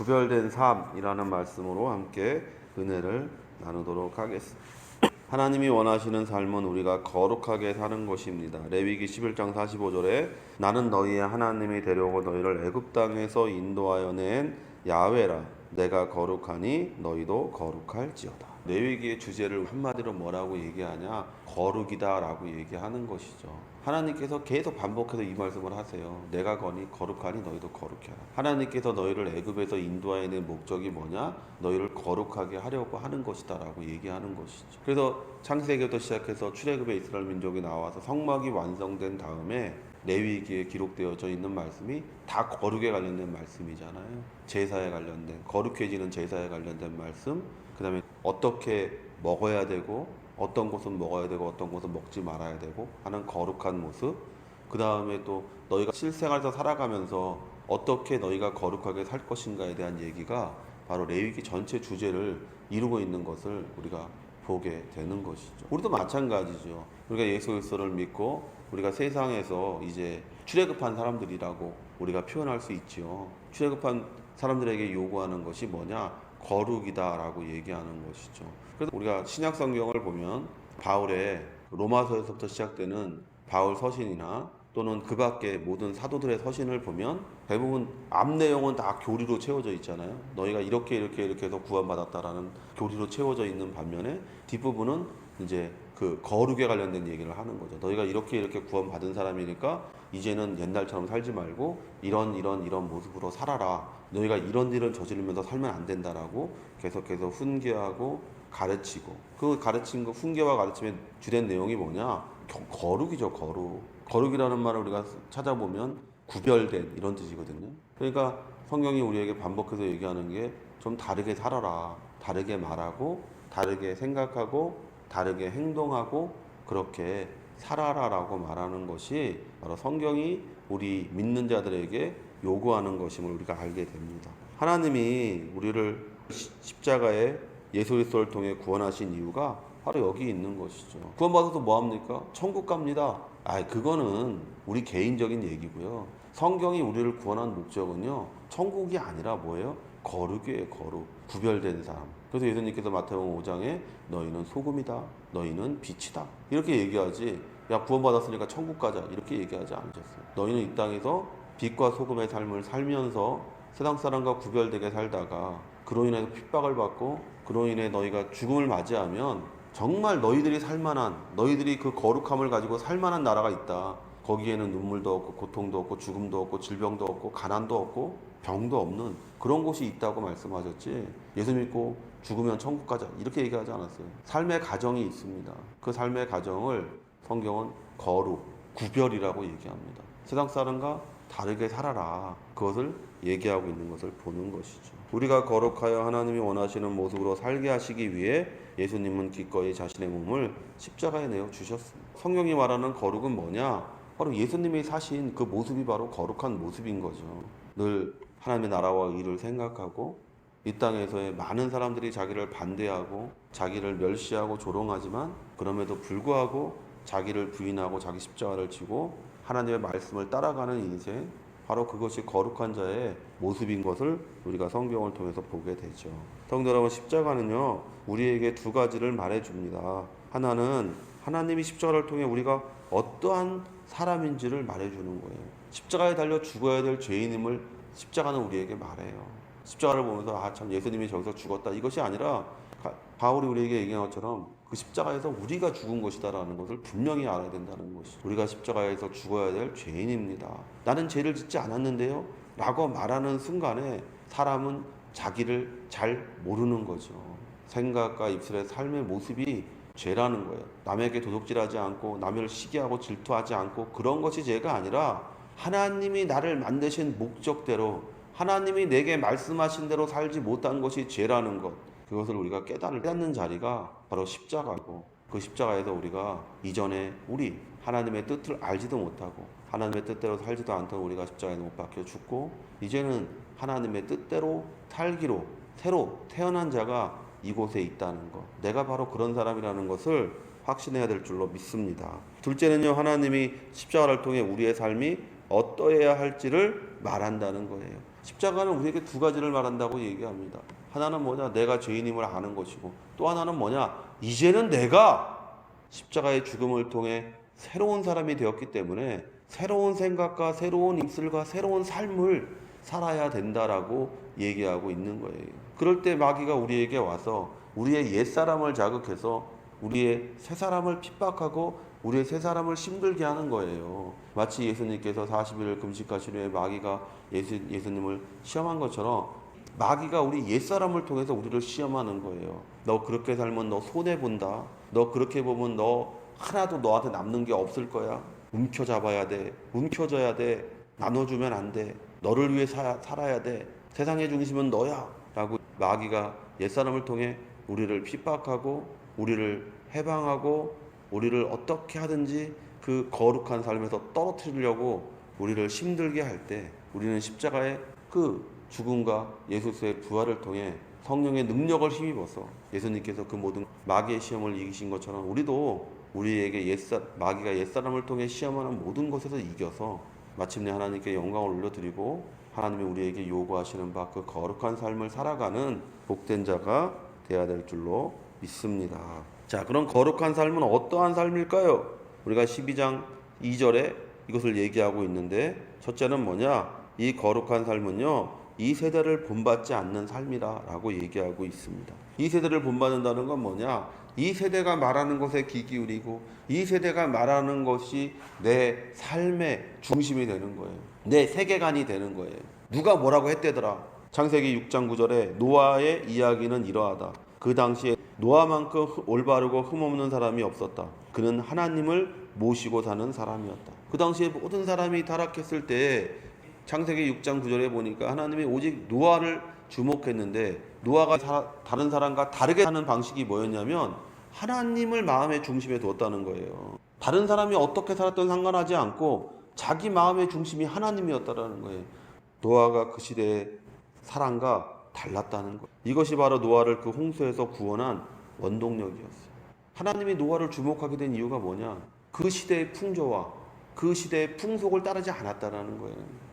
구별된 삶이라는 말씀으로 함께 은혜를 나누도록 하겠습니다. 하나님이 원하시는 삶은 우리가 거룩하게 사는 것입니다. 레위기 11장 45절에 나는 너희의 하나님이 되려고 너희를 애굽 땅에서 인도하여 낸 야훼라 내가 거룩하니 너희도 거룩할지어다. 레위기의 주제를 한마디로 뭐라고 얘기하냐? 거룩이다라고 얘기하는 것이죠. 하나님께서 계속 반복해서 이 말씀을 하세요. 내가 거니 거룩하니 너희도 거룩해라. 하나님께서 너희를 애굽에서 인도하여 낸 목적이 뭐냐? 너희를 거룩하게 하려고 하는 것이다라고 얘기하는 것이죠. 그래서 창세기부터 시작해서 출애굽의 이스라엘 민족이 나와서 성막이 완성된 다음에 레위기에 기록되어져 있는 말씀이 다 거룩에 관련된 말씀이잖아요. 제사에 관련된 거룩해지는 제사에 관련된 말씀, 그다음에 어떻게 먹어야 되고 어떤 곳은 먹어야 되고 어떤 곳은 먹지 말아야 되고 하는 거룩한 모습. 그 다음에 또 너희가 실생활에서 살아가면서 어떻게 너희가 거룩하게 살 것인가에 대한 얘기가 바로 레위기 전체 주제를 이루고 있는 것을 우리가 보게 되는 것이죠. 우리도 마찬가지죠. 우리가 예수 그리스도를 믿고 우리가 세상에서 이제 출애굽한 사람들이라고 우리가 표현할 수 있지요. 출애굽한 사람들에게 요구하는 것이 뭐냐? 거룩이다라고 얘기하는 것이죠. 그래서 우리가 신약 성경을 보면 바울의 로마서에서부터 시작되는 바울 서신이나 또는 그 밖에 모든 사도들의 서신을 보면 대부분 앞 내용은 다 교리로 채워져 있잖아요. 너희가 이렇게 이렇게 이렇게 해서 구원받았다라는 교리로 채워져 있는 반면에 뒷부분은 이제 그 거룩에 관련된 얘기를 하는 거죠. 너희가 이렇게 이렇게 구원받은 사람이니까 이제는 옛날처럼 살지 말고 이런 이런 이런 모습으로 살아라. 너희가 이런 일을 저지르면서 살면 안 된다라고 계속해서 훈계하고 가르치고 그 가르친 거 훈계와 가르침의 주된 내용이 뭐냐? 겨- 거룩이죠, 거룩. 거룩이라는 말을 우리가 찾아보면 구별된 이런 뜻이거든요. 그러니까 성경이 우리에게 반복해서 얘기하는 게 좀 다르게 살아라. 다르게 말하고 다르게 생각하고 다르게 행동하고 그렇게 살아라라고 말하는 것이 바로 성경이 우리 믿는 자들에게 요구하는 것임을 우리가 알게 됩니다. 하나님이 우리를 시- 십자가에 예수 그리스도를 통해 구원하신 이유가 바로 여기 있는 것이죠. 구원받아서 뭐 합니까? 천국 갑니다. 아, 그거는 우리 개인적인 얘기고요. 성경이 우리를 구원한 목적은요. 천국이 아니라 뭐예요? 거룩이에요, 거룩. 구별된 사람. 그래서 예수님께서 마태복음 5장에 너희는 소금이다. 너희는 빛이다. 이렇게 얘기하지. 야, 구원받았으니까 천국 가자. 이렇게 얘기하지 않으셨어요. 너희는 이 땅에서 빛과 소금의 삶을 살면서 세상 사람과 구별되게 살다가 그로 인해서 핍박을 받고 그로 인해 너희가 죽음을 맞이하면 정말 너희들이 살만한 너희들이 그 거룩함을 가지고 살만한 나라가 있다. 거기에는 눈물도 없고 고통도 없고 죽음도 없고 질병도 없고 가난도 없고 병도 없는 그런 곳이 있다고 말씀하셨지. 예수 믿고 죽으면 천국 가자 이렇게 얘기하지 않았어요. 삶의 가정이 있습니다. 그 삶의 가정을 성경은 거룩, 구별이라고 얘기합니다. 세상 사람과 다르게 살아라. 그것을 얘기하고 있는 것을 보는 것이죠. 우리가 거룩하여 하나님이 원하시는 모습으로 살게 하시기 위해 예수님은 기꺼이 자신의 몸을 십자가에 내어 주셨습니다. 성경이 말하는 거룩은 뭐냐? 바로 예수님이 사신 그 모습이 바로 거룩한 모습인 거죠. 늘 하나님의 나라와 의를 생각하고 이 땅에서의 많은 사람들이 자기를 반대하고 자기를 멸시하고 조롱하지만 그럼에도 불구하고 자기를 부인하고 자기 십자가를 지고 하나님의 말씀을 따라가는 인생 바로 그것이 거룩한 자의 모습인 것을 우리가 성경을 통해서 보게 되죠. 성도 여러분 십자가는요 우리에게 두 가지를 말해줍니다. 하나는 하나님이 십자가를 통해 우리가 어떠한 사람인지를 말해주는 거예요. 십자가에 달려 죽어야 될 죄인임을 십자가는 우리에게 말해요. 십자가를 보면서 아 참 예수님이 저기서 죽었다 이것이 아니라 가- 바울이 우리에게 얘기한 것처럼 그 십자가에서 우리가 죽은 것이다라는 것을 분명히 알아야 된다는 것이 우리가 십자가에서 죽어야 될 죄인입니다. 나는 죄를 짓지 않았는데요. 라고 말하는 순간에 사람은 자기를 잘 모르는 거죠. 생각과 입술의 삶의 모습이 죄라는 거예요. 남에게 도둑질하지 않고 남을 시기하고 질투하지 않고 그런 것이 죄가 아니라 하나님이 나를 만드신 목적대로 하나님이 내게 말씀하신 대로 살지 못한 것이 죄라는 것. 그것을 우리가 깨달을 깨닫는 자리가 바로 십자가고 그 십자가에서 우리가 이전에 우리 하나님의 뜻을 알지도 못하고 하나님의 뜻대로 살지도 않던 우리가 십자가에 못 박혀 죽고 이제는 하나님의 뜻대로 살기로 새로 태어난 자가 이곳에 있다는 것. 내가 바로 그런 사람이라는 것을 확신해야 될 줄로 믿습니다. 둘째는요, 하나님이 십자가를 통해 우리의 삶이 어떠해야 할지를 말한다는 거예요. 십자가는 우리에게 두 가지를 말한다고 얘기합니다. 하나는 뭐냐? 내가 죄인임을 아는 것이고 또 하나는 뭐냐? 이제는 내가 십자가의 죽음을 통해 새로운 사람이 되었기 때문에 새로운 생각과 새로운 입술과 새로운 삶을 살아야 된다라고 얘기하고 있는 거예요. 그럴 때 마귀가 우리에게 와서 우리의 옛 사람을 자극해서 우리의 새 사람을 핍박하고 우리의 새 사람을 힘들게 하는 거예요. 마치 예수님께서 40일을 금식하신 후에 마귀가 예수, 예수님을 시험한 것처럼 마귀가 우리 옛 사람을 통해서 우리를 시험하는 거예요. 너 그렇게 살면 너 손해 본다. 너 그렇게 보면 너 하나도 너한테 남는 게 없을 거야. 움켜잡아야 돼. 움켜져야 돼. 나눠주면 안 돼. 너를 위해 사, 살아야 돼. 세상의 중심은 너야. 라고 마귀가 옛사람을 통해 우리를 핍박하고 우리를 해방하고 우리를 어떻게 하든지 그 거룩한 삶에서 떨어뜨리려고 우리를 힘들게 할 때 우리는 십자가의 그 죽음과 예수의 부활을 통해 성령의 능력을 힘입어서 예수님께서 그 모든 마귀의 시험을 이기신 것처럼 우리도 우리에게 옛사 마귀가 옛사람을 통해 시험하는 모든 것에서 이겨서 마침내 하나님께 영광을 올려드리고 하나님이 우리에게 요구하시는 바 그 거룩한 삶을 살아가는 복된 자가 되어야 될 줄로 믿습니다. 자, 그럼 거룩한 삶은 어떠한 삶일까요? 우리가 12장 2절에 이것을 얘기하고 있는데 첫째는 뭐냐? 이 거룩한 삶은요. 이 세대를 본받지 않는 삶이라라고 얘기하고 있습니다. 이 세대를 본받는다는 건 뭐냐? 이 세대가 말하는 것에 귀 기울이고 이 세대가 말하는 것이 내 삶의 중심이 되는 거예요. 내 세계관이 되는 거예요. 누가 뭐라고 했대더라. 창세기 6장 9절에 노아의 이야기는 이러하다. 그 당시에 노아만큼 올바르고 흠없는 사람이 없었다. 그는 하나님을 모시고 사는 사람이었다. 그 당시에 모든 사람이 타락했을 때 창세기 6장 9절에 보니까 하나님이 오직 노아를 주목했는데 노아가 사- 다른 사람과 다르게 사는 방식이 뭐였냐면 하나님을 마음의 중심에 두었다는 거예요. 다른 사람이 어떻게 살았던 상관하지 않고 자기 마음의 중심이 하나님이었다라는 거예요. 노아가 그 시대의 사랑과 달랐다는 거예요. 이것이 바로 노아를 그 홍수에서 구원한 원동력이었어요. 하나님이 노아를 주목하게 된 이유가 뭐냐? 그 시대의 풍조와 그 시대의 풍속을 따르지 않았다라는 거예요.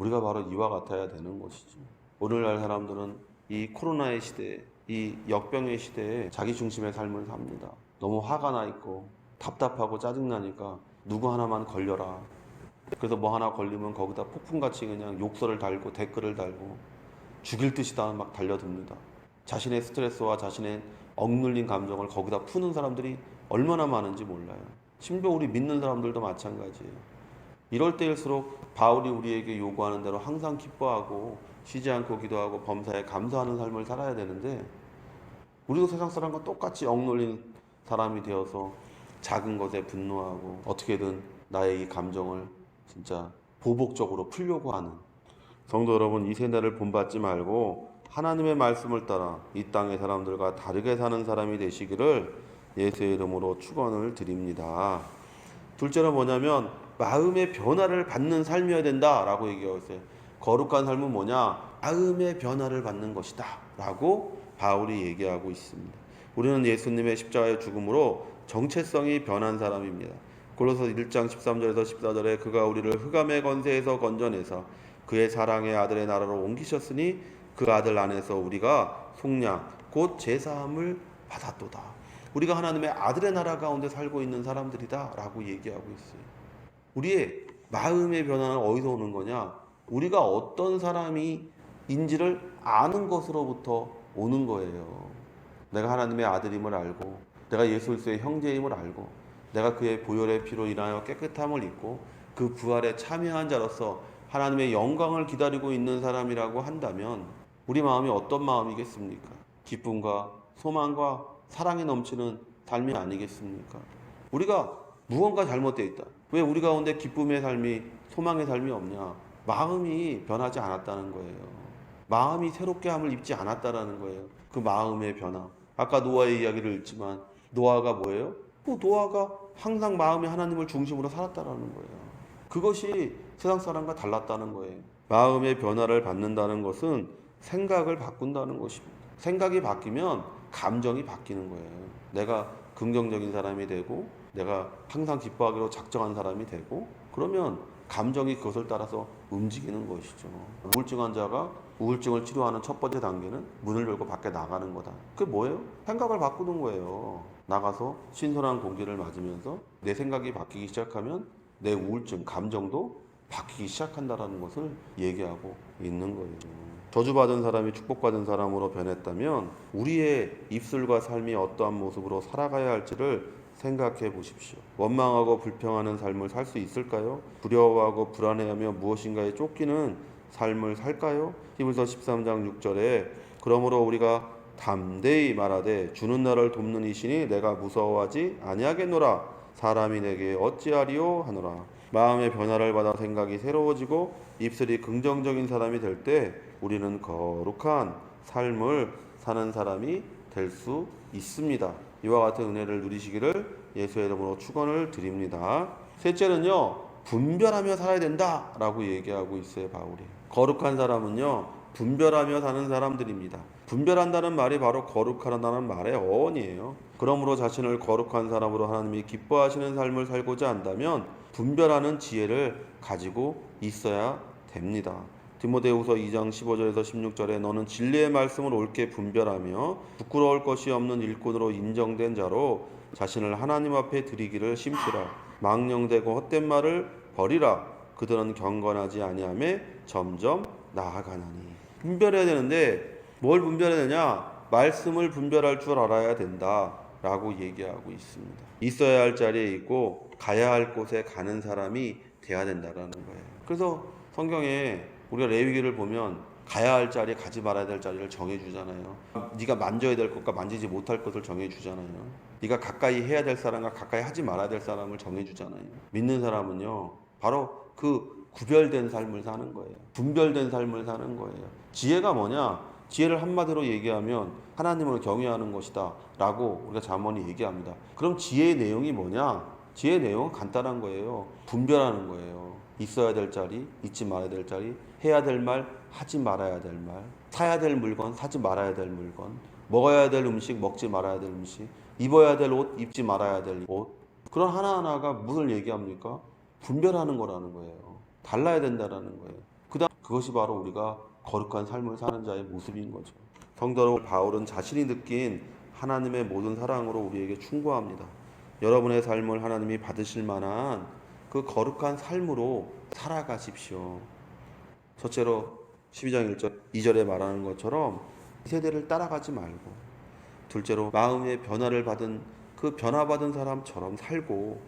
우리가 바로 이와 같아야 되는 것이지. 오늘날 사람들은 이 코로나의 시대에, 이 역병의 시대에 자기 중심의 삶을 삽니다. 너무 화가 나 있고 답답하고 짜증나니까 누구 하나만 걸려라. 그래서 뭐 하나 걸리면 거기다 폭풍같이 그냥 욕설을 달고 댓글을 달고 죽일 듯이 다막 달려듭니다. 자신의 스트레스와 자신의 억눌린 감정을 거기다 푸는 사람들이 얼마나 많은지 몰라요. 심지어 우리 믿는 사람들도 마찬가지예요. 이럴 때일수록 바울이 우리에게 요구하는 대로 항상 기뻐하고 쉬지 않고 기도하고 범사에 감사하는 삶을 살아야 되는데 우리도 세상 사람과 똑같이 억눌린 사람이 되어서 작은 것에 분노하고 어떻게든 나의 이 감정을 진짜 보복적으로 풀려고 하는 성도 여러분 이 세대를 본받지 말고 하나님의 말씀을 따라 이 땅의 사람들과 다르게 사는 사람이 되시기를 예수의 이름으로 축원을 드립니다. 둘째로 뭐냐면 마음의 변화를 받는 삶이어야 된다라고 얘기하고 있어요. 거룩한 삶은 뭐냐? 마음의 변화를 받는 것이다라고 바울이 얘기하고 있습니다. 우리는 예수님의 십자가의 죽음으로 정체성이 변한 사람입니다. 골로서 1장 13절에서 14절에 그가 우리를 흑암의 건세에서 건져내사 그의 사랑의 아들의 나라로 옮기셨으니 그 아들 안에서 우리가 속량 곧 제사함을 받았도다. 우리가 하나님의 아들의 나라 가운데 살고 있는 사람들이다라고 얘기하고 있어요. 우리의 마음의 변화는 어디서 오는 거냐? 우리가 어떤 사람이 인지를 아는 것으로부터 오는 거예요. 내가 하나님의 아들임을 알고, 내가 예수 그리스도의 형제임을 알고, 내가 그의 보혈의 피로 인하여 깨끗함을 입고, 그 부활에 참여한 자로서 하나님의 영광을 기다리고 있는 사람이라고 한다면, 우리 마음이 어떤 마음이겠습니까? 기쁨과 소망과 사랑이 넘치는 삶이 아니겠습니까? 우리가 무언가 잘못되어 있다. 왜 우리 가운데 기쁨의 삶이 소망의 삶이 없냐? 마음이 변하지 않았다는 거예요. 마음이 새롭게 함을 입지 않았다라는 거예요. 그 마음의 변화. 아까 노아의 이야기를 읽지만 노아가 뭐예요? 그 노아가 항상 마음이 하나님을 중심으로 살았다라는 거예요. 그것이 세상 사람과 달랐다는 거예요. 마음의 변화를 받는다는 것은 생각을 바꾼다는 것입니다. 생각이 바뀌면 감정이 바뀌는 거예요. 내가 긍정적인 사람이 되고 내가 항상 기뻐하기로 작정한 사람이 되고 그러면 감정이 그것을 따라서 움직이는 것이죠. 우울증 환자가 우울증을 치료하는 첫 번째 단계는 문을 열고 밖에 나가는 거다. 그게 뭐예요? 생각을 바꾸는 거예요. 나가서 신선한 공기를 맞으면서 내 생각이 바뀌기 시작하면 내 우울증, 감정도 바뀌기 시작한다라는 것을 얘기하고 있는 거예요. 저주받은 사람이 축복받은 사람으로 변했다면 우리의 입술과 삶이 어떠한 모습으로 살아가야 할지를 생각해 보십시오. 원망하고 불평하는 삶을 살 수 있을까요? 두려워하고 불안해하며 무엇인가에 쫓기는 삶을 살까요? 히브리서 13장 6절에 그러므로 우리가 담대히 말하되 주는 나를 돕는 이신이 내가 무서워하지 아니하겠노라 사람이 내게 어찌하리요 하노라 마음의 변화를 받아 생각이 새로워지고 입술이 긍정적인 사람이 될 때 우리는 거룩한 삶을 사는 사람이 될 수 있습니다. 이와 같은 은혜를 누리시기를 예수의 이름으로 축원을 드립니다. 셋째는요. 분별하며 살아야 된다라고 얘기하고 있어요, 바울이. 거룩한 사람은요. 분별하며 사는 사람들입니다. 분별한다는 말이 바로 거룩하다는 말의 어원이에요. 그러므로 자신을 거룩한 사람으로 하나님이 기뻐하시는 삶을 살고자 한다면 분별하는 지혜를 가지고 있어야 됩니다. 디모데후서 2장 15절에서 16절에 너는 진리의 말씀을 옳게 분별하며 부끄러울 것이 없는 일꾼으로 인정된 자로 자신을 하나님 앞에 드리기를 심시라. 망령되고 헛된 말을 버리라. 그들은 경건하지 아니함에 점점 나아가나니. 분별해야 되는데 뭘 분별해야 되냐? 말씀을 분별할 줄 알아야 된다라고 얘기하고 있습니다. 있어야 할 자리에 있고 가야 할 곳에 가는 사람이 돼야 된다라는 거예요. 그래서 성경에 우리가 레위기를 보면 가야 할 자리에 가지 말아야 될 자리를 정해 주잖아요. 네가 만져야 될 것과 만지지 못할 것을 정해 주잖아요. 네가 가까이 해야 될 사람과 가까이 하지 말아야 될 사람을 정해 주잖아요. 믿는 사람은요. 바로 그 구별된 삶을 사는 거예요. 분별된 삶을 사는 거예요. 지혜가 뭐냐? 지혜를 한마디로 얘기하면 하나님을 경외하는 것이다. 라고 우리가 잠언이 얘기합니다. 그럼 지혜의 내용이 뭐냐? 지혜의 내용은 간단한 거예요. 분별하는 거예요. 있어야 될 자리, 잊지 말아야 될 자리, 해야 될 말, 하지 말아야 될 말, 사야 될 물건, 사지 말아야 될 물건, 먹어야 될 음식, 먹지 말아야 될 음식, 입어야 될 옷, 입지 말아야 될 옷. 그런 하나하나가 무엇을 얘기합니까? 분별하는 거라는 거예요. 달라야 된다라는 거예요. 그다음 그것이 바로 우리가 거룩한 삶을 사는 자의 모습인 거죠. 성도로 바울은 자신이 느낀 하나님의 모든 사랑으로 우리에게 충고합니다. 여러분의 삶을 하나님이 받으실 만한 그 거룩한 삶으로 살아가십시오. 첫째로 12장 1절 2절에 말하는 것처럼 이 세대를 따라가지 말고 둘째로 마음의 변화를 받은 그 변화받은 사람처럼 살고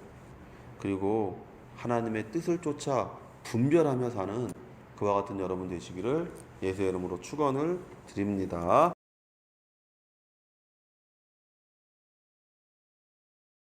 그리고 하나님의 뜻을 쫓아 분별하며 사는 그와 같은 여러분 되시기를 예수의 이름으로 축원을 드립니다.